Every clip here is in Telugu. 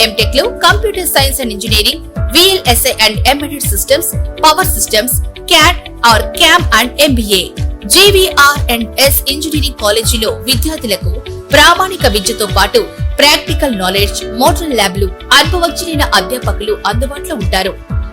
ఎంటెక్లో computer science and engineering VLSI and embedded systems power systems CAD or CAM and MBA JVR and S engineering కాలేజీలో విద్యార్థులకు ప్రామాణిక విద్యతో పాటు ప్రాక్టికల్ నాలెడ్జ్ మోడల్ ల్యాబ్లు అనుభవజ్ఞులైన అధ్యాపకులు అందుబాటులో ఉంటారు.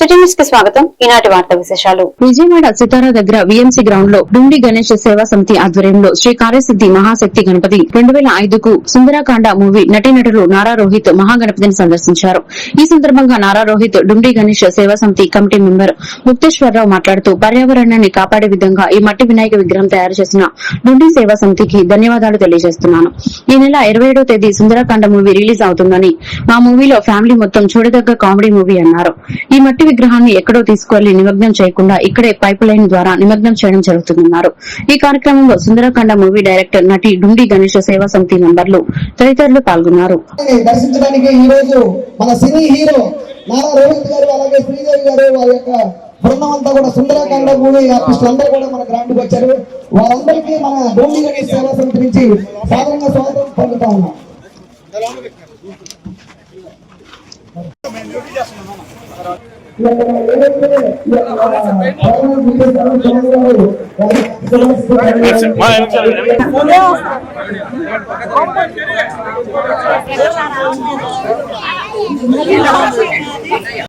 స్వాగతం. ఈనాటి వార్తా విశేషాలు. విజయవాడ సితారా దగ్గర విఎంసీ గ్రౌండ్లో డుండి గణేష్ సేవా సమితి ఆధ్వర్యంలో శ్రీ కార్యసిద్ధి మహాశక్తి గణపతి రెండు వేల ఐదుకు సుందరాకాండ మూవీ నటీనటులు నారా రోహిత్ మహాగణపతిని సందర్శించారు. ఈ సందర్భంగా నారా రోహిత్ డుండి గణేష్ సేవా సమితి కమిటీ మెంబర్ ముక్తేశ్వరరావు మాట్లాడుతూ పర్యావరణాన్ని కాపాడే విధంగా ఈ మట్టి వినాయక విగ్రహం తయారు చేసిన డుండి సేవా సమితికి ధన్యవాదాలు తెలియజేస్తున్నాను. ఈ నెల ఇరవై ఏడో తేదీ సుందరాకాండ మూవీ రిలీజ్ అవుతుందని మా మూవీలో ఫ్యామిలీ మొత్తం చూడదగ్గ కామెడీ మూవీ అన్నారు. ఈ మట్టి విగ్రహాన్ని ఎక్కడో తీసుకువెళ్ళి నిమగ్నం చేయకుండా ఇక్కడే పైప్ లైన్ ద్వారా నిమగ్నం చేయడం జరుగుతుందన్నారు. ఈ కార్యక్రమంలో సుందరకాండ మూవీ డైరెక్టర్ నటి డుండి గణేష్ సేవా సమితి మెంబర్లు తదితరులు పాల్గొన్నారు. దర్శించడానికి ఈ రోజు మన సినీ హీరో నారా రోహిత్ గారు అలాగే శ్రీదేవి గారు వారి యొక్క బృందం అంతా కూడా సుందరకాండ మూవీ ఆర్టిస్టులు అందరూ కూడా మన గ్రాండ్ వచ్చారు. వారందరికీ మన డోండి గణేష్ సేవా సమితి నుంచి సాధారణంగా స్వాగతం పలుకుతా ఉన్నాం.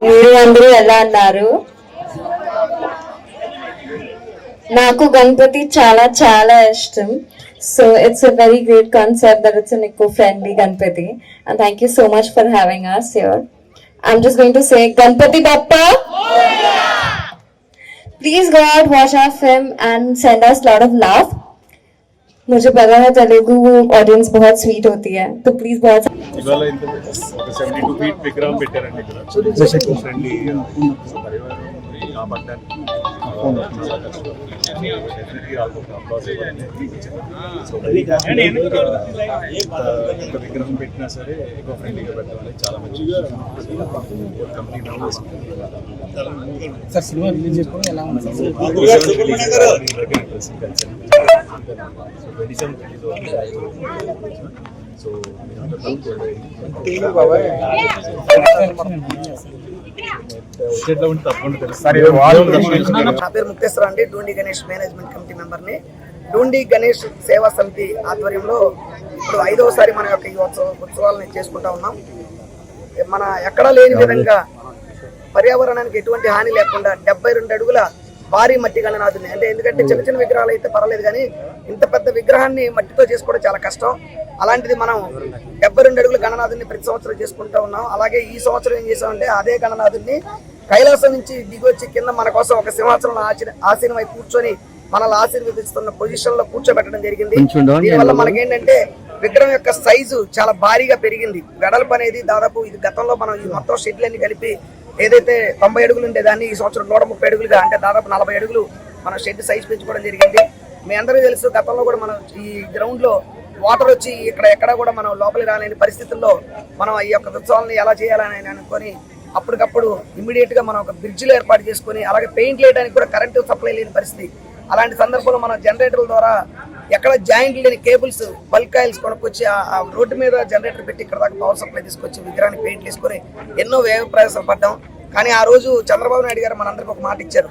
మీరు అందరూ ఎలా అన్నారు నాకు గణపతి చాలా చాలా ఇష్టం. So it's a very great concept that it's an eco friendly Ganapati and thank you so much for having us here. i'm just going to say ganpati bappa please go out watch our film and send us lot of love मुझे पता है तेलुगु ऑडियंस बहुत स्वीट होती है तो प्लीज बहुत ఇవాళ ఇంత ఒక సెవెంటీ టూ ఫీట్ విగ్రహం పెట్టారండి ఇక్కడ ఫ్రెండ్లీ పరివారం కాపాడడానికి డెఫినెట్లీ వాళ్ళకి ఒక applause ఇవ్వాలి. So, very happy. ఎంత ఎంత విగ్రహం పెట్టినా సరే ఎక్కువ ఫ్రెండ్లీగా పెట్టాలని చాలా మంచి company members sir cinema release చేసుకుని ఎలా ఉంది ట్వంటీ సెవెన్ సో వచ్చేట్లా ఉంటే తప్పకుండా తెలుస్తుంది నా పేరు ముక్తేశ్వర అండి డూండి గణేష్ మేనేజ్మెంట్ కమిటీ మెంబర్ని డూండి గణేష్ సేవా సమితి ఆధ్వర్యంలో ఇప్పుడు ఐదవసారి మన యొక్క ఈ ఉత్సవ ఉత్సవాలని చేసుకుంటా ఉన్నాం. మన ఎక్కడా లేని విధంగా పర్యావరణానికి ఎటువంటి హాని లేకుండా డెబ్బై రెండు అడుగుల భారీ మట్టి గణనాథుని. అంటే ఎందుకంటే చిన్న చిన్న విగ్రహాలు అయితే పర్వాలేదు కానీ ఇంత పెద్ద విగ్రహాన్ని మట్టితో చేసుకోవడం చాలా కష్టం. అలాంటిది మనం డెబ్బై రెండు అడుగుల గణనాథుని ప్రతి సంవత్సరం చేసుకుంటా ఉన్నాం. అలాగే ఈ సంవత్సరం ఏం చేసామంటే అదే గణనాథుని కైలాసం నుంచి దిగొచ్చి కింద మన కోసం ఒక సింహాసనంలో ఆచర ఆసీనమై కూర్చొని మనల్ని ఆశీర్వదిస్తున్న పొజిషన్లో కూర్చోబెట్టడం జరిగింది. దీనివల్ల మనకేంటంటే విగ్రహం యొక్క సైజు చాలా భారీగా పెరిగింది. వెడల్పు అనేది దాదాపు ఇది గతంలో మనం ఈ మొత్తం షెడ్లన్నీ కలిపి ఏదైతే తొంభై అడుగులు ఉండే దాన్ని ఈ సంవత్సరం నూట ముప్పై అడుగులుగా అంటే దాదాపు నలభై అడుగులు మన షెడ్ సైజ్ పెంచుకోవడం జరిగింది. మీ అందరికీ తెలుసు గతంలో కూడా మనం ఈ గ్రౌండ్లో వాటర్ వచ్చి ఇక్కడ ఎక్కడ కూడా మనం లోపలికి రాలేని పరిస్థితుల్లో మనం ఈ యొక్క ఉత్సవాలను ఎలా చేయాలని అనుకొని అప్పటికప్పుడు ఇమ్మీడియట్గా మనం ఒక బ్రిడ్జ్లు ఏర్పాటు చేసుకొని అలాగే పెయింట్ వేయడానికి కూడా కరెంటు సప్లై లేని పరిస్థితి. అలాంటి సందర్భంలో మనం జనరేటర్ల ద్వారా ఎక్కడ జాయింట్ లేని కేబుల్స్ బల్క్ ఆయిల్స్ కొనుక్కొచ్చి ఆ- రోడ్డు మీద జనరేటర్ పెట్టి ఇక్కడ దాకా పవర్ సప్లై తీసుకొచ్చి విగ్రహానికి పెయింట్ వేసుకొని ఎన్నో వ్యయ ప్రయాసాలు పడ్డాం. కానీ ఆ రోజు చంద్రబాబు నాయుడు గారు మనందరికి ఒక మాట ఇచ్చారు.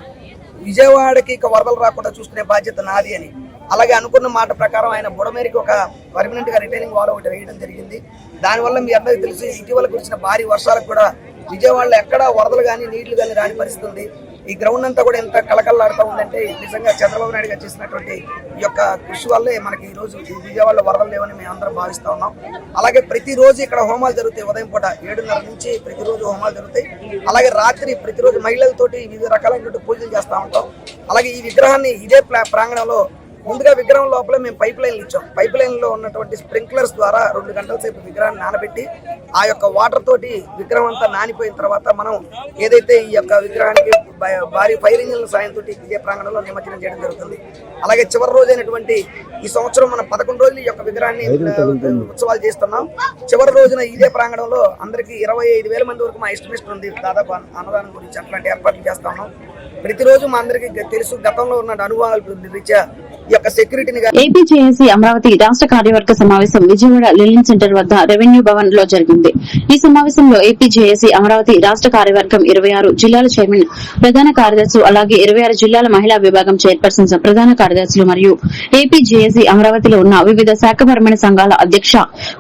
విజయవాడకి ఇక వరదలు రాకుండా చూసుకునే బాధ్యత నాది అని. అలాగే అనుకున్న మాట ప్రకారం ఆయన బుడమేరికి ఒక పర్మనెంట్గా రిటైనింగ్ వాల్ ఒకటి వేయడం జరిగింది. దానివల్ల మీ అందరికీ తెలిసి ఇటీవల కురిసిన భారీ వర్షాలకు కూడా విజయవాడలో ఎక్కడా వరదలు కానీ నీళ్ళు కానీ రాని పరిస్థితి ఉంది. ఈ గ్రౌండ్ అంతా కూడా ఎంత కలకల్లాడుతూ ఉందంటే నిజంగా చంద్రబాబు నాయుడు గారు చేసినటువంటి ఈ యొక్క కృషి వల్లే మనకి ఈ రోజు విజయవాడలో వరదలు లేవని మేము అందరం భావిస్తూ ఉన్నాం. అలాగే ప్రతిరోజు ఇక్కడ హోమాలు జరుగుతాయి ఉదయం పూట ఏడున్నర నుంచి ప్రతిరోజు హోమాలు జరుగుతాయి. అలాగే రాత్రి ప్రతిరోజు మహిళలతోటి వివిధ రకాలైనటువంటి పూజలు చేస్తూ ఉంటాం. అలాగే ఈ విగ్రహాన్ని ఇదే ప్రాంగణంలో ముందుగా విగ్రహం లోపల మేము పైప్ లైన్లు ఇచ్చాం. పైప్ లైన్లో ఉన్నటువంటి స్ప్రింక్లర్స్ ద్వారా రెండు గంటల సేపు విగ్రహాన్ని నానబెట్టి ఆ యొక్క వాటర్ తోటి విగ్రహం అంతా నానిపోయిన తర్వాత మనం ఏదైతే ఈ యొక్క విగ్రహానికి భారీ ఫైర్ ఇంజిన్ల సాయంతో ఇదే ప్రాంగణంలో నిమజ్జనం చేయడం జరుగుతుంది. అలాగే చివరి రోజైనటువంటి ఈ సంవత్సరం మనం పదకొండు రోజులు ఈ యొక్క విగ్రహాన్ని ఉత్సవాలు చేస్తున్నాం. చివరి రోజున ఇదే ప్రాంగణంలో అందరికీ ఇరవై ఐదు వేల మంది వరకు మా ఎస్టిమేషన్ ఉంది. దాదాపు అన్న- అన్నదానం గురించి అట్లాంటి ఏర్పాట్లు చేస్తా ఉన్నాం. ప్రతిరోజు మా అందరికీ తెలుసు గతంలో ఉన్న అనుభవాలు రీత్యా ఈ యొక్క సెక్యూరిటీని ఏపీజేఏసీ అమరావతి రాష్ట్ర కార్యవర్గ సమావేశం విజయవాడ లిలిన్ సెంటర్ వద్ద రెవెన్యూ భవన్లో జరిగింది. ఈ సమావేశంలో ఏపీజేఏసీ అమరావతి రాష్ట్ర కార్యవర్గం ఇరవై ఆరు జిల్లాల చైర్మన్ ప్రధాన కార్యదర్శులు అలాగే ఇరవై ఆరు జిల్లాల మహిళా విభాగం చైర్పర్సన్స్ ప్రధాన కార్యదర్శులు మరియు ఏపీజేఏసీ అమరావతిలో ఉన్న వివిధ శాఖపరమైన సంఘాల అధ్యక్ష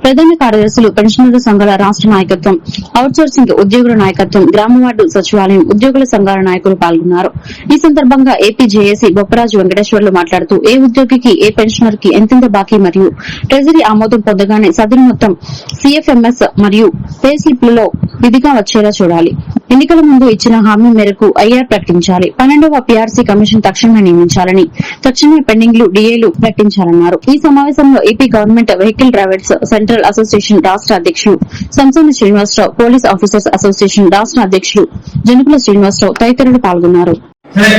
ప్రధాన కార్యదర్శులు పెన్షనర్ల సంఘాల రాష్ట్ర నాయకత్వం అవుట్సోర్సింగ్ ఉద్యోగుల నాయకత్వం గ్రామ వార్డు సచివాలయం ఉద్యోగుల సంఘాల నాయకులు పాల్గొన్నారు. ఈ సందర్భంగా ఏపీజేఏసీ బొప్పరాజు వెంకటేశ్వర్లు మాట్లాడుతూ ఏ ఉద్యోగికి ఏ పెన్షనర్కి ఎంతెంత బాకీ మరియు ట్రెజరీ ఆమోదం పొందగానే సదరు మొత్తం సీఎఫ్ఎంఎస్ మరియు పే స్లిప్లలో విధిగా వచ్చేలా చూడాలి. ఎన్నికల ముందు ఇచ్చిన హామీ మేరకు ఐఆర్ ప్రకటించాలి. పన్నెండవ పీఆర్సీ కమిషన్ తక్షణమే నియమించాలని తక్షణమే పెండింగ్లు డిఏలు ప్రకటించాలన్నారు. ఈ సమావేశంలో AP government vehicle drivers central association రాష్ట్ర అధ్యక్షులు Samsani Srinivasarao police officers association రాష్ట్ర అధ్యక్షులు జనుకుల శ్రీనివాసరావు తదితరులు పాల్గొన్నారు. సరే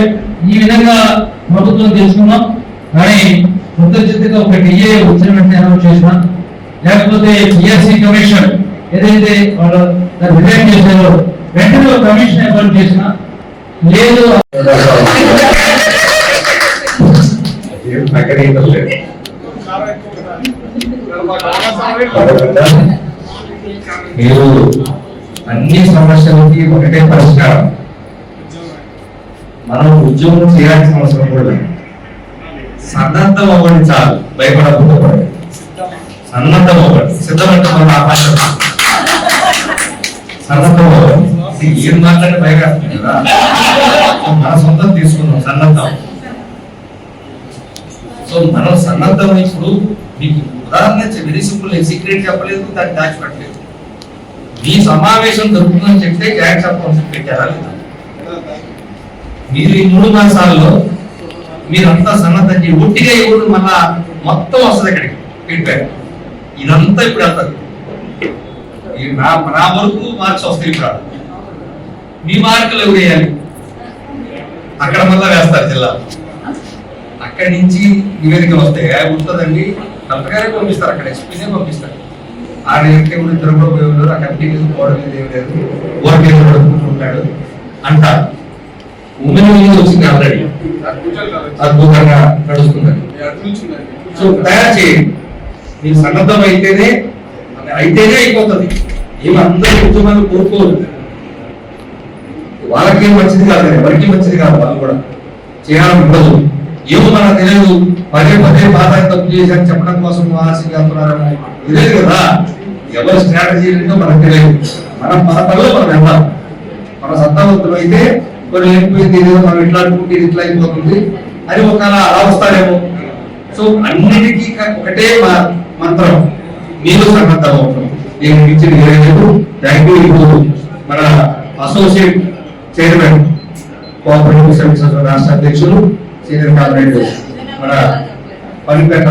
ఈ విధంగా ప్రభుత్వం తెలుసుకున్నాం కానీ కృతజ్ఞతగా ఒక డిఏ వచ్చిన వెంటనే అనౌన్స్ చేసిన? లేకపోతే పిఎస్సి కమిషన్ ఏదైతే వాళ్ళు దాన్ని రిజైన్ చేశారో వెంటనే ఒక కమిషన్ ఏర్పాటు చేసిన? లేదు. మీరు అన్ని సమస్యలకి ఒకటే పరిష్కారం. మనం ఉద్యోగం చేయాల్సిన అవసరం కూడా లేదు. సన్నద్ధం అవ్వండి చాలు. భయపడకుండా సన్నద్ధం అవ్వండి సిద్ధమంటే మన ఆకాశం. సన్నద్ధం అవ్వండి ఏం మాట్లాడి భయపడుతుంది కదా? మన సొంతం తీసుకుందాం సన్నద్ధం. సో మనం సన్నద్ధం ఇప్పుడు మీకు ఉదాహరణ వెరీ సింపుల్ సీక్రెట్ చెప్పలేదు దాన్ని దాచిపెట్టలేదు మీ సమావేశం దొరుకుతుందని చెప్తే ట్యాక్స్ కౌన్సిల్ పెట్టారా లేదా? మీరు ఈ మూడు మాసాల్లో మీరంతా సన్నద్ధం చేయి ఒట్టిగా ఇవ్వడం మళ్ళా మొత్తం వస్తుంది ఇక్కడికి. ఫీడ్బ్యాక్ ఇదంతా ఇప్పుడు వెళ్తారు. నా నా వరకు మార్క్స్ వస్తాయి ఇప్పుడు మీ మార్కులు ఎవరు వేయాలి? అక్కడ మళ్ళా వేస్తారు జిల్లా. అక్కడి నుంచి నివేదిక వస్తాయి ఉంటుందండి? కలెక్టర్గారే పంపిస్తారు అక్కడ ఎస్పీనే పంపిస్తారు. ఆ దగ్గరికి కూడా ఇద్దరు కూడా పోయి ఉన్నారు. ఆ కమిటీ మీద పోవడం లేదు ఏం లేదు. ఓటు మీద అంటారు. ఉమెన్ మీద వచ్చింది ఆల్రెడీ అద్భుతంగా నడుస్తుందని. సో తయారు చేయండి మీరు సన్నద్ధం అయితేనే అయితేనే అయిపోతుంది. ఏమి అందరూ ఉద్యమాలు కోరుకోరు. వాళ్ళకేం మంచిది కాదు కానీ ఎవరికి మంచిది కాదు వాళ్ళు కూడా. చేయాలని ఉండదు. ఏమో మనకు తెలియదు. పదే పదే బాధ తప్పు చేశాను చెప్పడం కోసం ఆశగా వెళ్తున్నారని తెలియదు కదా. ఎవరి స్ట్రాటజీ ఏంటో మనకు తెలియదు. మనం మన పనిలో మనం వెళ్దాం మన సత్తావంతులు అయితే కొన్ని లేకపోయింది ఏదో మనం ఇట్లా అనుకుంటే ఇది ఇట్లా అయిపోతుంది. అని ఒక అలా వస్తారేమో. సో అన్నిటికీ ఒకటే మా- మంత్రం. మీరు సన్నద్ధం అవుతాం నేను ఇచ్చిన లేదు థ్యాంక్ యూ ఇప్పుడు మన అసోసియేట్ చైర్మన్ కోఆపరేటివ్ సర్వీసెస్ రాష్ట్ర అధ్యక్షులు సీనియర్ కార్పొరేటర్ మన పనిపెట్ట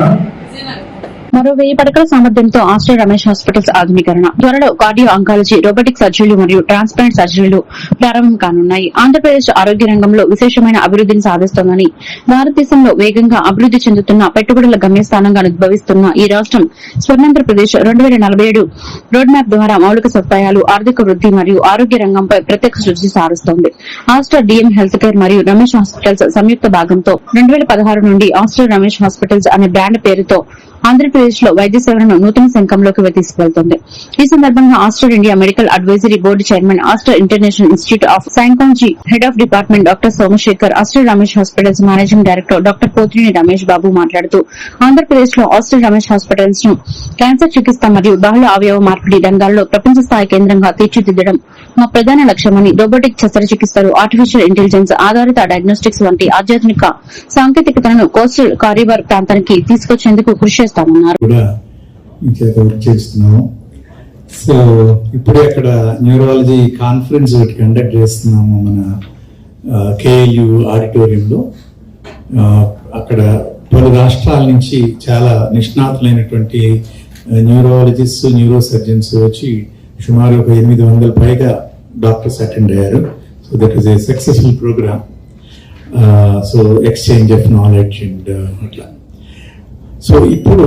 మరో వెయ్యి పడకల సామర్థ్యంతో ఆస్టర్ రమేష్ హాస్పిటల్స్ ఆధునీకరణ. త్వరలో కార్డియో ఆంకాలజీ రోబోటిక్ సర్జరీలు మరియు ట్రాన్స్ప్లాంట్ సర్జరీలు ప్రారంభం కానున్నాయి. ఆంధ్రప్రదేశ్ ఆరోగ్య రంగంలో విశేషమైన అభివృద్ధిని సాధిస్తోందని భారతదేశంలో వేగంగా అభివృద్ధి చెందుతున్న పెట్టుబడుల గమ్యస్థానంగా ఉద్భవిస్తున్న ఈ రాష్ట్రం స్వర్ణాంధ్రప్రదేశ్ రెండు వేల నలభై ఏడు రోడ్ మ్యాప్ ద్వారా మౌలిక సదుపాయాలు ఆర్థిక వృద్ధి మరియు ఆరోగ్య రంగంపై ప్రత్యేక దృష్టి సారిస్తోంది. ఆస్టర్ డిఎం హెల్త్ కేర్ మరియు రమేష్ హాస్పిటల్స్ సంయుక్త భాగంతో రెండు వేల పదహారు నుండి ఆస్టర్ రమేష్ హాస్పిటల్స్ అనే బ్రాండ్ పేరుతో ఆంధ్రప్రదేశ్ లో వైద్య సేవలను నూతన శంఖంలోకి తీసుకువెళ్తోంది ఈ సందర్భంగా Aster India medical advisory board chairman Aster international institute of oncology head of department doctor Somashekar Aster Ramesh hospitals managing director doctor Pothrini Ramesh Babu మాట్లాడుతూ ఆంధ్రప్రదేశ్లో ఆస్టర్ రమేష్ హాస్పిటల్స్ను క్యాన్సర్ చికిత్స మరియు బహుళ అవయవ మార్పిడి రంగాల్లో ప్రపంచ స్థాయి కేంద్రంగా తీర్చిదిద్దడం మా ప్రధాన లక్ష్యమని రోబోటిక్ శస్త్రచికిత్సలు ఆర్టిఫిషియల్ ఇంటెలిజెన్స్ ఆధారిత డయాగ్నోస్టిక్స్ వంటి ఆధ్యాత్మిక సాంకేతికతలను కోస్టల్ కారివార్ ప్రాంతానికి తీసుకొచ్చేందుకు కృషి చేస్తామన్నారు. కూడా మీ వర్క్ చేస్తున్నాము. సో ఇప్పుడే అక్కడ న్యూరాలజీ కాన్ఫరెన్స్ ఒకటి కండక్ట్ చేస్తున్నాము మన కేఎల్యు ఆడిటోరియంలో. అక్కడ పలు రాష్ట్రాల నుంచి చాలా నిష్ణాతులైనటువంటి న్యూరాలజిస్ట్ న్యూరో సర్జన్స్ వచ్చి సుమారు ఒక ఎనిమిది వందల పైగా డాక్టర్స్ అటెండ్ అయ్యారు. So that is a successful program so exchange of knowledge and అట్లా. సో ఇప్పుడు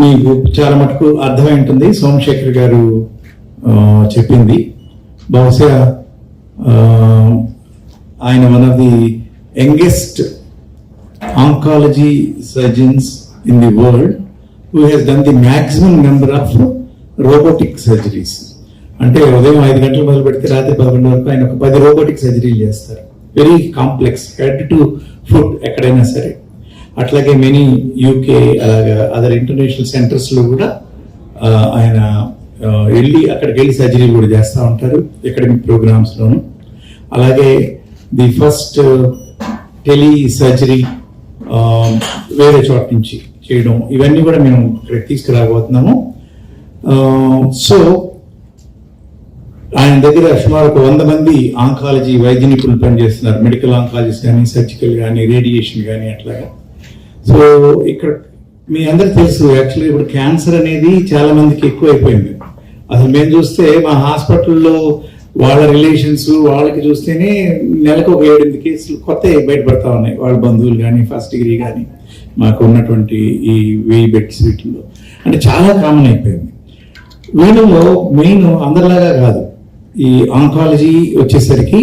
మీకు చాలా మటుకు అర్థమై ఉంటుంది. సోమశేఖర్ గారు చెప్పింది. బహుశా ఆయన one of the youngest oncology surgeons in the world who he's done the maximum number of robotic surgeries. అంటే ఉదయం ఐదు గంటలు మొదలు పెడితే రాత్రి పదకొండు వరకు ఆయన ఒక పది రోబోటిక్ సర్జరీలు చేస్తారు. Very complex head to foot ఎక్కడైనా సరే. అట్లాగే మెనీ యూకే అలాగా అదర్ ఇంటర్నేషనల్ సెంటర్స్లో కూడా ఆయన వెళ్ళి అక్కడికి వెళ్ళి సర్జరీ కూడా చేస్తూ ఉంటారు ఎకడమిక్ ప్రోగ్రామ్స్లోను అలాగే ది ఫస్ట్ టెలి సర్జరీ వేరే చోట నుంచి చేయడం ఇవన్నీ కూడా మేము ఇక్కడికి తీసుకురాబోతున్నాము. సో ఆయన దగ్గర సుమారు ఒక వంద మంది ఆంకాలజీ వైద్య నిపుణులు పనిచేస్తున్నారు. మెడికల్ ఆంకాలజిస్ట్ కానీ సర్జికల్ కానీ రేడియేషన్ కానీ అట్లాగా. సో ఇక్కడ మీ అందరికి తెలుసు యాక్చువల్లీ ఇప్పుడు క్యాన్సర్ అనేది చాలా మందికి ఎక్కువ అయిపోయింది అసలు మేము చూస్తే మా హాస్పిటల్లో వాళ్ళ రిలేషన్స్ వాళ్ళకి చూస్తేనే నెలకు ఒక ఏడెనిమిది కేసులు కొత్త బయటపడతా ఉన్నాయి. వాళ్ళ బంధువులు కానీ ఫస్ట్ డిగ్రీ కానీ మాకు ఉన్నటువంటి ఈ వెయ్యి బెడ్స్ వీటిల్లో. అంటే చాలా కామన్ అయిపోయింది. వీళ్ళలో మెయిన్ అందరిలాగా కాదు. ఈ ఆంకాలజీ వచ్చేసరికి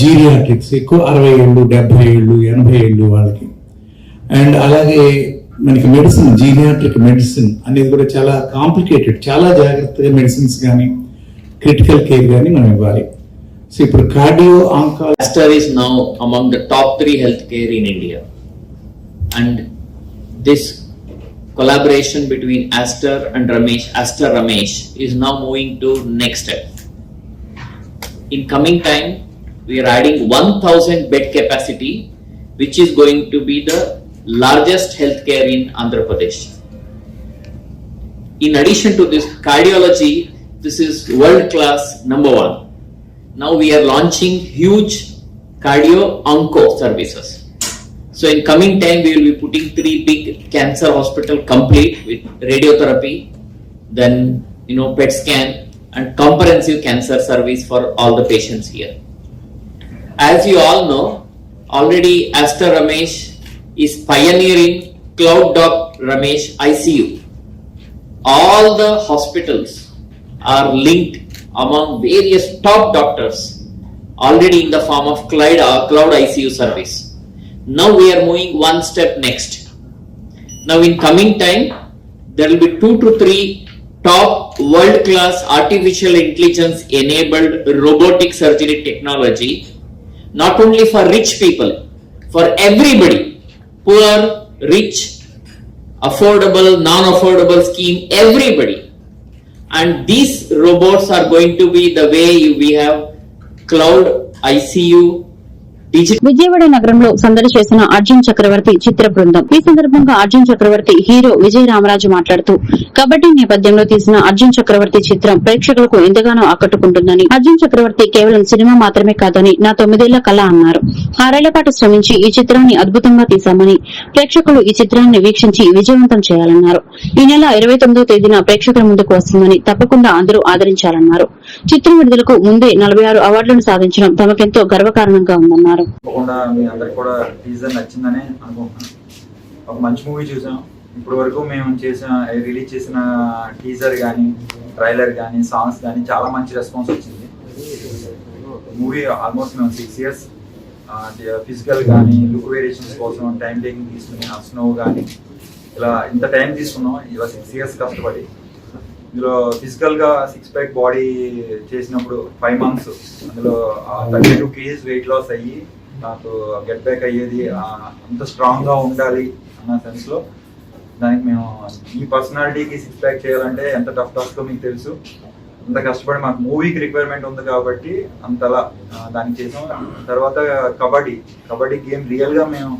జీరియాట్రిక్స్ ఎక్కువ అరవై ఏళ్ళు డెబ్బై ఏళ్ళు ఎనభై ఏళ్ళు వాళ్ళకి. అండ్ అలాగే మనకి మెడిసిన్ జీరియాట్రిక్ మెడిసిన్ అనేది కూడా చాలా కాంప్లికేటెడ్ చాలా జాగ్రత్తగా మెడిసిన్స్ కానీ క్రిటికల్ కేర్ కానీ మనం ఇవ్వాలి సో ఇప్పుడు cardio oncology Aster is now among the top three healthcare in India. And this collaboration between Aster and Ramesh, Aster Ramesh, is now moving to next step. In coming time, we are adding 1000 bed capacity, which is going to be the largest healthcare in Andhra Pradesh. In addition to this cardiology, this is world class number one. Now we are launching huge cardio onco services. So in coming time, we will be putting three big cancer hospital complete with radiotherapy, then you know PET scan and comprehensive cancer service for all the patients here. As you all know, already Aster Ramesh is pioneering Cloud Doc Ramesh ICU. All the hospitals are linked among various top doctors already in the form of cloud, uh, cloud ICU service. Now we are moving one step next. Now in coming time, there will be two to three top world class artificial intelligence enabled robotic surgery technology not only for rich people, for everybody, poor, rich, affordable, non-affordable scheme, everybody. And these robots are going to be the way we have cloud ICU, Vijayawada నగరంలో సందడి చేసిన అర్జున్ చక్రవర్తి చిత్ర బృందం. ఈ సందర్భంగా అర్జున్ చక్రవర్తి హీరో విజయ రామరాజు మాట్లాడుతూ కబడ్డీ నేపథ్యంలో తీసిన అర్జున్ చక్రవర్తి చిత్రం ప్రేక్షకులకు ఎంతగానో ఆకట్టుకుంటుందని అర్జున్ చక్రవర్తి కేవలం సినిమా మాత్రమే కాదని నా తొమ్మిదేళ్ళ కళ అన్నారు. ఆరేళ్ళ పాటు శ్రమించి ఈ చిత్రాన్ని అద్భుతంగా తీశామని ప్రేక్షకులు ఈ చిత్రాన్ని వీక్షించి విజయవంతం చేయాలన్నారు. ఈ నెల ఇరవై తొమ్మిదో తేదీన ప్రేక్షకుల ముందుకు వస్తుందని తప్పకుండా అందరూ ఆదరించాలన్నారు. చిత్రం విడుదలకు ముందే నలభై ఆరు అవార్డులను సాధించడం తమకెంతో గర్వకారణంగా ఉందన్నారు. తప్పకుండా మీ కూడా టీజర్ నచ్చిందని అనుకుంటున్నాను. ఒక మంచి మూవీ చూసాం. ఇప్పటి వరకు మేము చేసిన రిలీజ్ చేసిన టీజర్ కానీ ట్రైలర్ కానీ సాంగ్స్ కానీ చాలా మంచి రెస్పాన్స్ వచ్చింది. మూవీ ఆల్మోస్ట్ మేము సిక్స్ ఇయర్స్ ఫిజికల్ కానీ లుక్ వేరియేషన్స్ కోసం టైం టేకింగ్ తీసుకుని ఆ స్నో కానీ ఇలా ఇంత టైం తీసుకున్నాం. ఇలా సిక్స్ ఇయర్స్ కష్టపడి ఇందులో ఫిజికల్గా సిక్స్ ప్యాక్ బాడీ చేసినప్పుడు ఫైవ్ మంత్స్ అందులో thirty two kgs weight loss అయ్యి నాకు గెట్ బ్యాక్ అయ్యేది అంత స్ట్రాంగ్గా ఉండాలి అన్న సెన్స్లో దానికి మేము ఈ పర్సనాలిటీకి సిక్స్ ప్యాక్ చేయాలంటే ఎంత టఫ్ టాస్క్ మీకు తెలుసు. అంత కష్టపడి మాకు మూవీకి రిక్వైర్మెంట్ ఉంది కాబట్టి అంతలా ఆ, దానికి చేసాం. తర్వాత కబడ్డీ కబడ్డీ గేమ్ రియల్గా మేము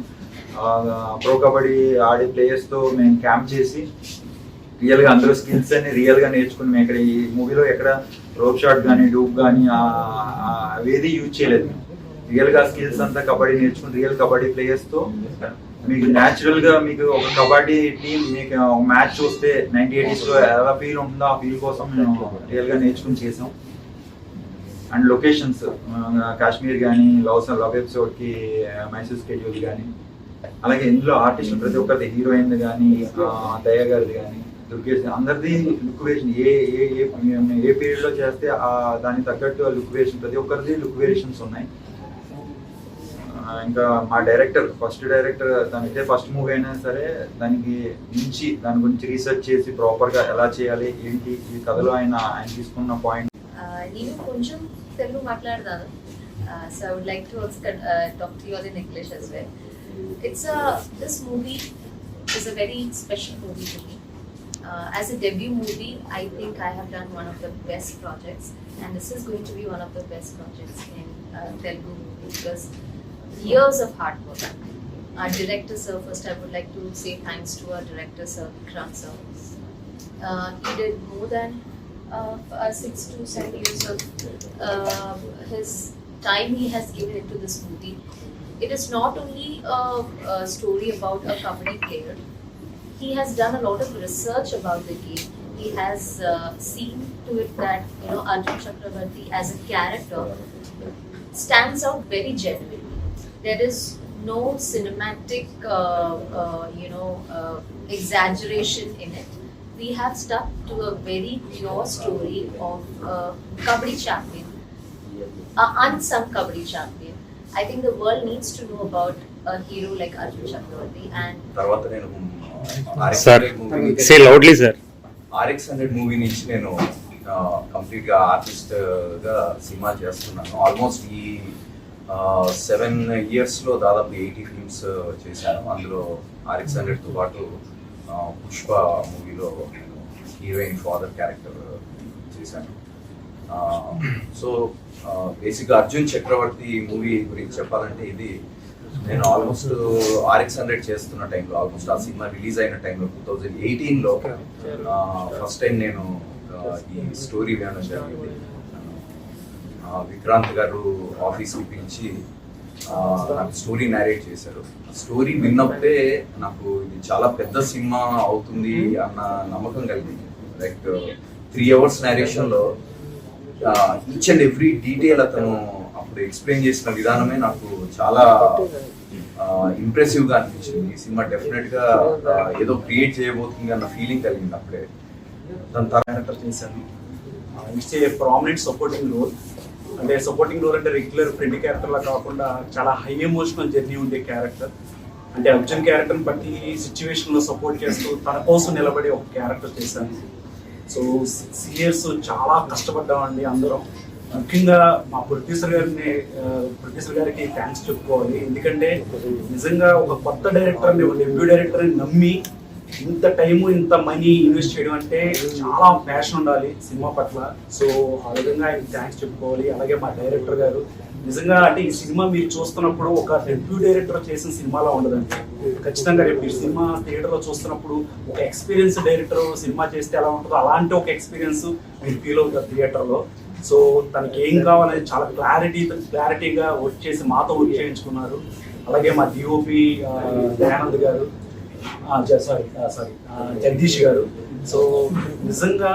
ప్రో కబడ్డీ ఆడే ప్లేయర్స్తో మేము క్యాంప్ చేసి రియల్గా అందరూ స్కిల్స్ అన్ని రియల్గా నేర్చుకుని మేము ఇక్కడ ఈ మూవీలో ఎక్కడ రోప్ షాట్ కానీ డూప్ కానీ అవేది యూజ్ చేయలేదు మేము. రియల్గా స్కిల్స్ అంతా కబడ్డీ నేర్చుకుని రియల్ కబడ్డీ ప్లేయర్స్తో మీకు న్యాచురల్గా మీకు ఒక కబడ్డీ టీం మీకు మ్యాచ్ చూస్తే నైన్టీ ఎయిటీస్లో ఎలా ఫీల్ ఉంటుందో ఆ ఫీల్ కోసం మేము రియల్గా నేర్చుకుని చేసాం. అండ్ లొకేషన్స్ కాశ్మీర్ కానీ లవ్ లవ్ ఎపిసోడ్కి మైసూర్ స్కెడ్యూల్ కానీ అలాగే ఇందులో ఆర్టిస్ట్ ప్రతి ఒక్కరిది హీరోయిన్ కానీ దయ గారిది కానీ దుర్గేష్ అందరిది లుక్ వేషన్ ఏ ఏ ఏ ఏ పీరియడ్లో చేస్తే ఆ దానికి తగ్గట్టు లుక్ వేషన్ ప్రతి ఒక్కరిది లుక్ వేరియేషన్స్ ఉన్నాయి ఇంకా మా డైరెక్టర్ ఫస్ట్ డైరెక్టర్ దానికే ఫస్ట్ మూవీ అయినా సరే దానికి మించి దాని గురించి రీసెర్చ్ చేసి ప్రాపర్గా ఎలా చేయాలి ఏంటి ఈ కథలో ఆయన ఆయన తీసుకున్న పాయింట్. నేను కొంచెం తెలుగు మాట్లాడతాను. So I would like to talk to you all in English it's this movie is a very special movie to me as a debut movie i think i have done one of the best projects and this is going to be one of the best projects in uh, telugu movie because years of hard work our director sir first i would like to say thanks to our director sir Vikram sir uh, he did more than uh, uh, six to seven years of uh, his time he has given into this movie. It is not only a, a story about a comedy player he has done a lot of research about the game. He has uh, seen to it that you know Arjun Chakravarti as a character stands out very genuinely. There is no cinematic, uh, uh, you know, uh, exaggeration in it. We have stuck to a very pure story of uh, kabaddi champion, an unsung kabaddi champion. I think the world needs to know about a hero like Arjun Chakravarti and. Sir say loudly sir RX hundred movie నుంచి నేను కంప్లీట్గా ఆర్టిస్ట్గా సినిమా చేస్తున్నాను. ఆల్మోస్ట్ ఈ సెవెన్ ఇయర్స్లో దాదాపు ఎయిటీ ఫిల్మ్స్ చేశాను. అందులో ఆర్ఎక్స్ హండ్రెడ్తో పాటు పుష్ప మూవీలో నేను హీరోయిన్ ఫాదర్ క్యారెక్టర్ చేశాను. So basic Arjun Chakravarti movie గురించి చెప్పాలంటే ఇది నేను ఆల్మోస్ట్ ఆర్ఎక్స్ హండ్రెడ్ చేస్తున్న టైంలో ఆల్మోస్ట్ ఆ సినిమా రిలీజ్ అయిన టైంలో టూ థౌజండ్ ఎయిటీన్లో ఫస్ట్ టైం నేను ఈ స్టోరీ వినడం జరిగింది. విక్రాంత్ గారు ఆఫీస్కి పిలిచి నాకు స్టోరీ నేరేట్ చేశారు. స్టోరీ విన్నప్పుడే నాకు ఇది చాలా పెద్ద సినిమా అవుతుంది అన్న నమ్మకం కలిగింది. లైక్ త్రీ అవర్స్ నేరేషన్లో ఈచ్ అండ్ ఎవ్రీ డీటెయిల్ అతను అప్పుడు ఎక్స్ప్లెయిన్ చేసిన విధానమే నాకు చాలా ఇంప్రెసివ్గా అనిపించింది. ఈ సినిమా డెఫినెట్గా ఏదో క్రియేట్ చేయబోతుంది అన్న ఫీలింగ్ కలిగింది అప్పుడే దాని తర్వాత క్యారెక్టర్ చేశాను ఇచ్చే ఏ ప్రామినెంట్ సపోర్టింగ్ రోల్ అంటే సపోర్టింగ్ రోల్ అంటే రెగ్యులర్ ఫ్రెండ్ క్యారెక్టర్ లా కాకుండా చాలా హై ఎమోషనల్ జర్నీ ఉండే క్యారెక్టర్ అంటే అర్జున్ క్యారెక్టర్ బట్టి సిచ్యువేషన్లో సపోర్ట్ చేస్తూ తన కోసం నిలబడి ఒక క్యారెక్టర్ చేశాను. సో సిక్స్ ఇయర్స్ చాలా కష్టపడ్డామండి అందరం. ముఖ్యంగా మా ప్రొడ్యూసర్ గారిని ప్రొడ్యూసర్ గారికి థ్యాంక్స్ చెప్పుకోవాలి. ఎందుకంటే నిజంగా ఒక కొత్త డైరెక్టర్ని ఒక డెబ్యూ డైరెక్టర్ని నమ్మి ఇంత టైము ఇంత మనీ ఇన్వెస్ట్ చేయడం అంటే చాలా ప్యాషన్ ఉండాలి సినిమా పట్ల. సో ఆ విధంగా ఆయన థ్యాంక్స్ చెప్పుకోవాలి. అలాగే మా డైరెక్టర్ గారు. నిజంగా అంటే ఈ సినిమా మీరు చూస్తున్నప్పుడు ఒక డెబ్యూ డైరెక్టర్ చేసిన సినిమాలా ఉండదండి. ఖచ్చితంగా రేపు ఈ సినిమా థియేటర్లో చూస్తున్నప్పుడు ఒక ఎక్స్పీరియన్స్ డైరెక్టర్ సినిమా చేస్తే ఎలా ఉంటుందో అలాంటి ఒక ఎక్స్పీరియన్స్ మీరు ఫీల్ అవుతారు థియేటర్లో సో తనకి ఏం కావాలనేది చాలా క్లారిటీ క్లారిటీగా వర్క్ చేసి మాతో వర్క్ చేయించుకున్నారు. అలాగే మా డిఓపి దయానంద్ గారు సారీ సారీ జగదీష్ గారు. సో నిజంగా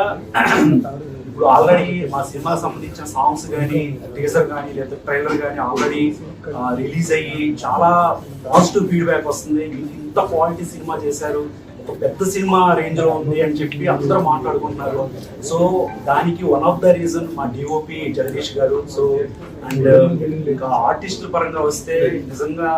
ఇప్పుడు ఆల్రెడీ మా సినిమా సంబంధించిన సాంగ్స్ కానీ టీజర్ కానీ లేదా ట్రైలర్ కానీ ఆల్రెడీ రిలీజ్ అయ్యి చాలా పాజిటివ్ ఫీడ్బ్యాక్ వస్తుంది. ఇంత క్వాలిటీ సినిమా చేశారు. పెద్ద సినిమా రేంజ్లో ఉంది అని చెప్పి అందరూ మాట్లాడుకుంటున్నారు. సో దానికి వన్ ఆఫ్ ద రీజన్ మా DOP Jagadeesh garu so and ఇంకా ఆర్టిస్టుల పరంగా వస్తే నిజంగా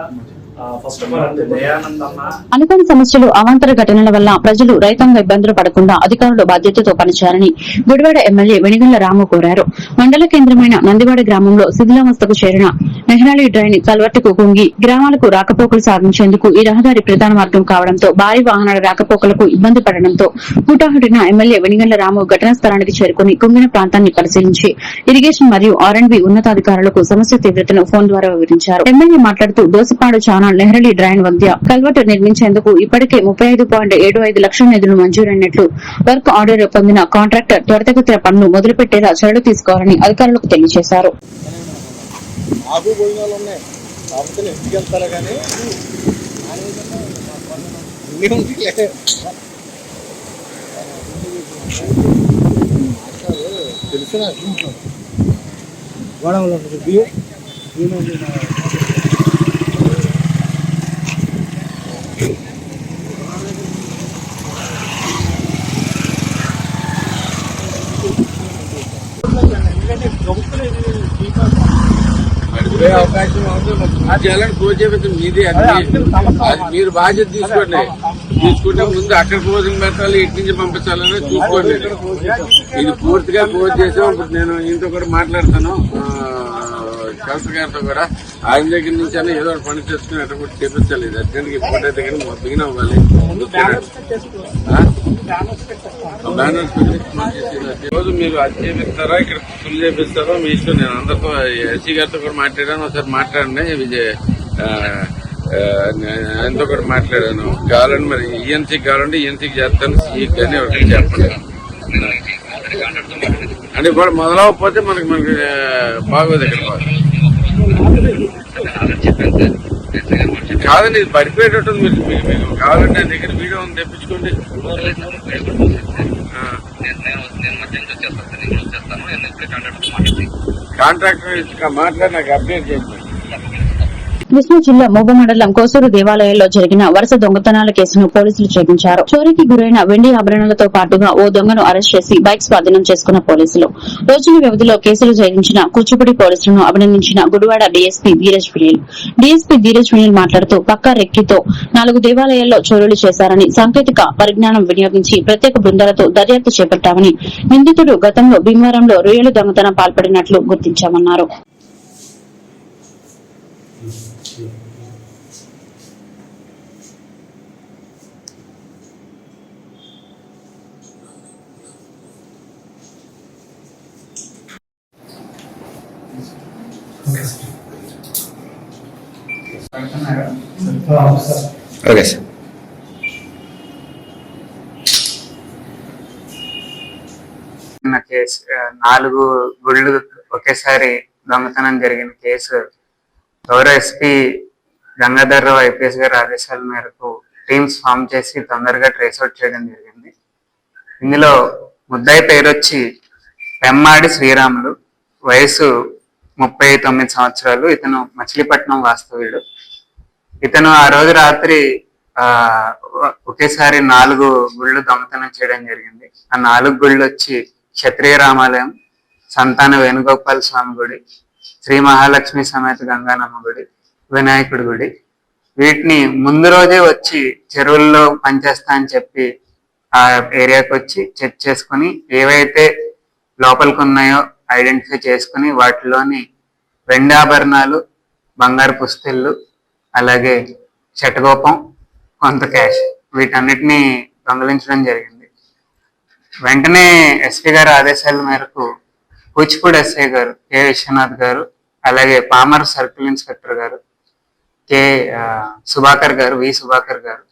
అనుకోని సమస్యలు అవాంతర ఘటనల వల్ల ప్రజలు రైతాంగ ఇబ్బందులు పడకుండా అధికారులు బాధ్యతతో పనిచేయాలని గుడివాడ ఎమ్మెల్యే వెనిగళ్ళ రాము కోరారు. మండల కేంద్రమైన నందివాడ గ్రామంలో శిథిలావస్థకు చేరిన మెహనాలి డ్రైన్ కల్వర్టుకు కుంగి గ్రామాలకు రాకపోకలు సాగించేందుకు ఈ రహదారి ప్రధాన మార్గం కావడంతో భారీ వాహనాల రాకపోకలకు ఇబ్బంది పడడంతో హుటాహుటిన ఎమ్మెల్యే వెనిగళ్ళ రాము ఘటనా స్థలానికి చేరుకుని కుంగిన ప్రాంతాన్ని పరిశీలించి ఇరిగేషన్ మరియు ఆర్ అండ్ బి ఉన్నతాధికారులకు సమస్య తీవ్రతను ఫోన్ ద్వారా వివరించారు. ఎమ్మెల్యే మాట్లాడుతూ దోసపాడు ఛానల్ నెహ్రలి డ్రాయన్ వద్ద కల్వర్టు నిర్మించేందుకు ఇప్పటికే ముప్పై ఐదు పాయింట్ ఏడు ఐదు లక్షల నిధులు మంజూరైనట్లు వర్క్ ఆర్డర్ పొందిన కాంట్రాక్టర్ త్వరితగతిన పనులు మొదలుపెట్టేలా చర్యలు తీసుకోవాలని అధికారులకు తెలియజేశారు. ఆకు ఉన్నాయి కాకపోతే నేను ఇంటికి వెళ్తారా కానీ అన్నీ ఉంటాయిలే. తెలుసు నాకు గొడవలు ఉంటుంది బియ్యం బియ్యం ఉంది నా- నడిపే అవకాశం అవుతుంది చేయాలని క్లోజ్ చేయబోతుంది మీదే అది అది మీరు బాధ్యత తీసుకోండి. తీసుకుంటే ముందు అక్కడ క్లోజింగ్ పెట్టాలి ఇటు నుంచి పంపించాలని చూసుకోండి. ఇది పూర్తిగా క్లోజ్ చేసాం. ఇప్పుడు నేను ఈయనతో కూడా మాట్లాడతాను. కలెక్టర్ గారితో కూడా ఆయన దగ్గర నుంచి అయినా ఏదో ఒకటి పని చేసుకుని అట్లా కూడా చేపించాలి ఇది అర్జెంట్గా ఇప్పుడు అయితే కానీ బిగిన అవ్వాలి. ఆ? బ్యానర్స్ పెట్టి close చేసేది. ఈ రోజు మీరు అది చేపిస్తారా? ఇక్కడ ఫుల్ చేపిస్తారో? మీ ఇష్టం. నేను అందరితో ఎస్సీ గారితో కూడా మాట్లాడాను. ఒకసారి మాట్లాడండి. విజయ్ ఆయనతో కూడా మాట్లాడాను. కావాలండి మరి. ఈఎన్సీకి కావాలంటే ఈఎన్సీకి చేస్తాను. సీకి కానీ ఎవరికి చెప్పండి. అంటే ఇప్పుడు మొదలవకపోతే మనకి మనకి బాగోదు ఇక్కడ. బాగా కాదండి ఇది పడిపోయేటట్టు మీరు మీకు మీకు కావాలంటే నా దగ్గర వీడియో ఉంది తెప్పించుకోండి. కాంట్రాక్టర్ మాట్లాడి నాకు అప్డేట్ చేయండి. కృష్ణా జిల్లా మోబ మండలం కోసూరు దేవాలయంలో జరిగిన వరుస దొంగతనాల కేసును పోలీసులు ఛేదించారు చోరీకి గురైన వెండి ఆభరణాలతో పాటుగా ఓ దొంగను అరెస్ట్ చేసి బైక్ స్వాధీనం చేసుకున్న పోలీసులు. రోజుల వ్యవధిలో కేసులు ఛేదించిన కూచిపూడి పోలీసులను అభినందించిన గుడివాడ డీఎస్పీ ధీరజ్ వినిల్. డీఎస్పీ ధీరజ్ వినిల్ మాట్లాడుతూ పక్కా రెక్కితో నాలుగు దేవాలయాల్లో చోరీలు చేశారని సాంకేతిక పరిజ్ఞానం వినియోగించి ప్రత్యేక బృందాలతో దర్యాప్తు చేపట్టామని నిందితుడు గతంలో భీమవరంలో రొయ్యలు దొంగతనం పాల్పడినట్లు గుర్తించామన్నారు. Okay sir. కేసు నాలుగు గుళ్ళు ఒకేసారి దొంగతనం జరిగిన కేసు. గౌరవ ఎస్పీ గంగాధరరావు ఐపీఎస్ గారి ఆదేశాల మేరకు టీమ్స్ ఫామ్ చేసి తొందరగా ట్రేస్ అవుట్ చేయడం జరిగింది. ఇందులో ముద్దాయి పేరు వచ్చి పెమ్మాడి శ్రీరాములు వయసు ముప్పై తొమ్మిది సంవత్సరాలు ఇతను మచిలీపట్నం వాస్తవ్యుడు. ఇతను ఆ రోజు రాత్రి ఆ ఒకేసారి నాలుగు గుళ్ళు దొంగతనం చేయడం జరిగింది. ఆ నాలుగు గుళ్ళు వచ్చి క్షత్రియ రామాలయం సంతాన వేణుగోపాల స్వామి గుడి శ్రీ మహాలక్ష్మి సమేత గంగానమ్మ గుడి వినాయకుడి గుడి. వీటిని ముందు రోజే వచ్చి చెరువుల్లో పనిచేస్తా అని చెప్పి ఆ ఏరియాకి వచ్చి చెక్ చేసుకుని ఏవైతే లోపలికి ఉన్నాయో ఐడెంటిఫై చేసుకుని వాటిలోని వెండి ఆభరణాలు బంగారు పుస్తెళ్ళు అలాగే షటగోపం కొంత క్యాష్ వీటన్నిటిని దొంగలించడం జరిగింది. వెంటనే ఎస్పీ గారి ఆదేశాల మేరకు కూచిపూడి ఎస్ఐ గారు కె. విశ్వనాథ్ గారు అలాగే palmar circle inspector garu K. Subhakar garu V. Subhakar garu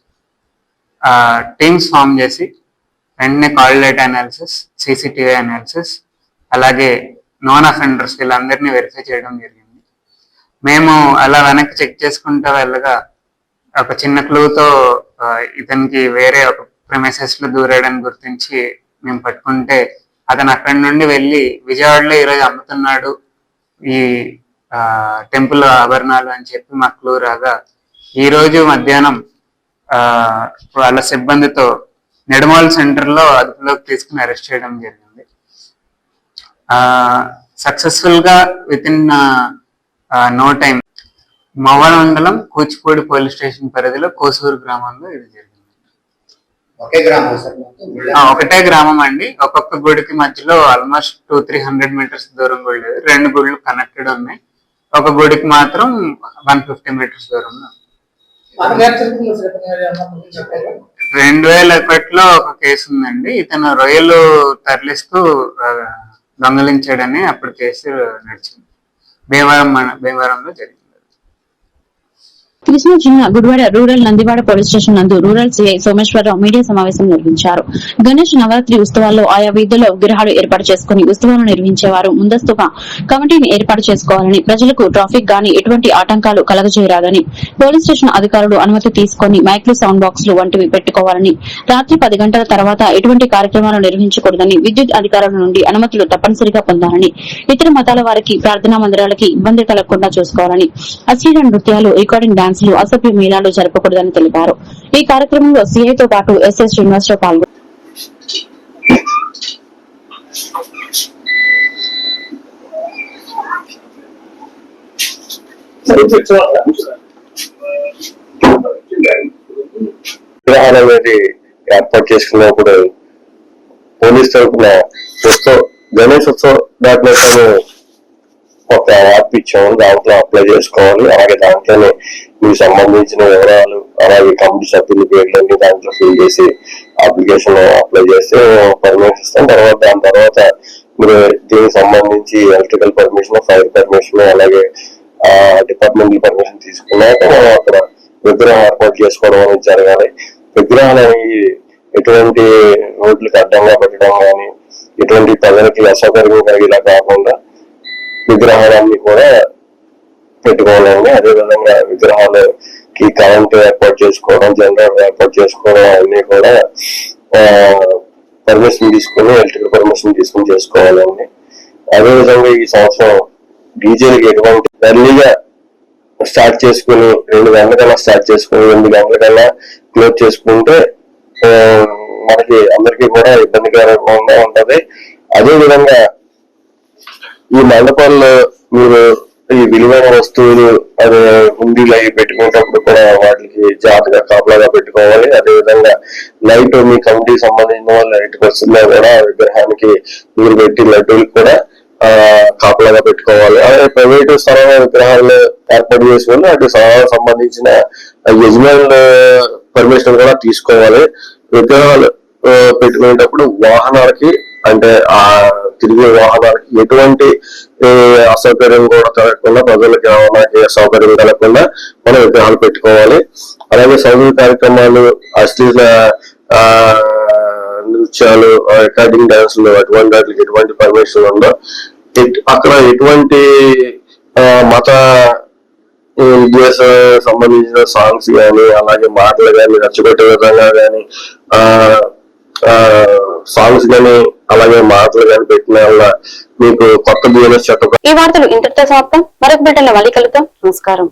teams form చేసి వెంటనే call data analysis CCTV analysis అలాగే నాన్ అఫెండర్స్ వీళ్ళందరినీ వెరిఫై చేయడం జరిగింది. మేము అలా వెనక్కి చెక్ చేసుకుంటూ వెళ్ళగా ఒక చిన్న క్లూతో ఇతనికి వేరే ఒక ప్రెమిసెస్లో దూరాడని గుర్తించి మేము పట్టుకుంటే అతను అక్కడి నుండి వెళ్ళి విజయవాడలో ఈరోజు అమ్ముతున్నాడు ఈ టెంపుల్ ఆభరణాలు అని చెప్పి మాకు క్లూ రాగా ఈ రోజు మధ్యాహ్నం వాళ్ళ సిబ్బందితో నెడమాల్ సెంటర్లో అదుపులోకి తీసుకుని అరెస్ట్ చేయడం జరిగింది. సక్సెస్ఫుల్గా విత్ ఇన్ నో టైం మండలం కూచిపూడి పోలీస్ స్టేషన్ పరిధిలో కోసూరు గ్రామంలో ఇది జరిగింది. ఒకే గ్రామం సార్ ఆ, ఒకటే గ్రామం అండి. ఒక్కొక్క గుడికి మధ్యలో almost two three hundred meters దూరం లేదు. రెండు గుడులు కనెక్టెడ్ ఉన్నాయి. ఒక గుడికి మాత్రం వన్ ఫిఫ్టీ మీటర్స్ దూరంలో. రెండు వేల ఒకటిలో ఒక కేసు ఉందండి. ఇతను రొయ్యలు తరలిస్తూ దొంగలించాడని అప్పుడు కేసు నడిచింది. భీమవరం మన- భీమవరంలో జరిగింది. కృష్ణా జిల్లా Gudivada rural Nandivada police station నందు రూరల్ సీఐ సోమేశ్వరరావు మీడియా సమావేశం నిర్వహించారు. గణేష్ నవరాత్రి ఉత్సవాల్లో ఆయా వీధుల్లో విగ్రహాలు ఏర్పాటు చేసుకుని ఉత్సవాలను నిర్వహించేవారు ముందస్తుగా కమిటీని ఏర్పాటు చేసుకోవాలని ప్రజలకు ట్రాఫిక్ గాని ఎటువంటి ఆటంకాలు కలగజేయరాదని పోలీస్ స్టేషన్ అధికారులు అనుమతి తీసుకుని మైక్లు సౌండ్ బాక్సులు వంటివి పెట్టుకోవాలని రాత్రి పది గంటల తర్వాత ఎటువంటి కార్యక్రమాలు నిర్వహించకూడదని విద్యుత్ అధికారుల నుండి అనుమతులు తప్పనిసరిగా పొందాలని ఇతర మతాల వారికి ప్రార్థనా మందిరాలకి ఇబ్బంది కలగకుండా చూసుకోవాలని అశ్లీల నృత్యాలు రికార్డింగ్ డాన్సులు అసభ్య మేళాలు జరపకూడదని తెలిపారు. ఈ కార్యక్రమంలో సీఐతో పాటు ఎస్ఎస్ శ్రీనివాసరావు పాల్గొన్నారు విగ్రహాలు అనేది ఏర్పాటు చేసుకున్నప్పుడు పోలీస్ తరఫున ఉత్సవ గణేష్ ఉత్సవ్ దాంట్లో ఒక యాప్ ఇచ్చాము దాంట్లో అప్లై చేసుకోవాలి. అలాగే దాంట్లోనే మీకు సంబంధించిన వివరాలు అలాగే కంపెనీ సభ్యుల పేర్లన్నీ దాంట్లో ఫిల్ చేసి అప్లికేషన్ అప్లై చేస్తే పర్మిషన్ ఇస్తాం. తర్వాత దాని తర్వాత మీరు దీనికి సంబంధించి ఎలక్ట్రికల్ పర్మిషన్ ఫైర్ పర్మిషన్ అలాగే డిపార్ట్మెంటల్ పర్మిషన్ తీసుకున్నాక మనం అక్కడ విగ్రహం ఏర్పాటు చేసుకోవడం అనేది జరగాలి. విగ్రహాలు అనేవి ఎటువంటి రోడ్లకు అడ్డంగా పెట్టడం కానీ ఎటువంటి ప్రజలకి అసౌకర్యం కలిగేలా కాకుండా విగ్రహాలన్నీ కూడా పెట్టుకోవాలండి అదేవిధంగా విగ్రహాలకి కరెంట్ ఏర్పాటు చేసుకోవడం జనరేటర్ ఏర్పాటు చేసుకోవడం అన్ని కూడా పర్మిషన్ తీసుకుని ఎలక్ట్రికల్ పర్మిషన్ తీసుకుని చేసుకోవాలండి అదేవిధంగా ఈ సంవత్సరం డీజేలకి ఎటువంటి ఎర్లీగా స్టార్ట్ చేసుకుని రెండు గంటలకల్లా స్టార్ట్ చేసుకుని రెండు గంటలకల్లా క్లోజ్ చేసుకుంటే మనకి అందరికీ కూడా ఇబ్బందికరంగా ఉంటది. అదే విధంగా ఈ మండపాల్లో మీరు ఈ విలువైన వస్తువులు అదే హుండీలు అవి పెట్టుకునేటప్పుడు కూడా వాటికి జాగ్రత్తగా కాపలాగా పెట్టుకోవాలి. అదే విధంగా లైట్ మీ కమిటీ సంబంధించిన లైట్ వస్తున్నా కూడా విగ్రహానికి మీరు పెట్టి లడ్డూలు కూడా ఆ కాపలాగా పెట్టుకోవాలి. అలాగే ప్రైవేట్ స్థలంలో విగ్రహాలు ఏర్పాటు చేసుకుని అటు స్థలాలకు సంబంధించిన యజమానుల పర్మిషన్ కూడా తీసుకోవాలి. విగ్రహాలు పెట్టుకునేటప్పుడు వాహనాలకి అంటే ఆ తిరిగే వాహనాలకి ఎటువంటి అసౌకర్యం కూడా కలగకుండా ప్రజలకు ఏమైనా ఏ అసౌకర్యం కలగకుండా మనం విగ్రహాలు పెట్టుకోవాలి. అలాగే సంగీత కార్యక్రమాలు అశ్లీల ఆ, నృత్యాలు రికార్డింగ్ డాన్సులు అటువంటి వాటికి ఎటువంటి పర్మిషన్ ఉందో అక్కడ ఎటువంటి మత ఈ సంబంధించిన సాంగ్స్ కానీ అలాగే మాటలు కానీ రచ్చగొట్టే విధంగా కానీ ఆ సాంగ్స్ గానీ అలాగే మాటలు కానీ పెట్టిన వల్ల మీకు కొత్త బిజినెస్ చట్టం ఈ వార్తలు ఇంతటితో సమాప్తం మరొక బిడ్డల మళ్ళీ నమస్కారం.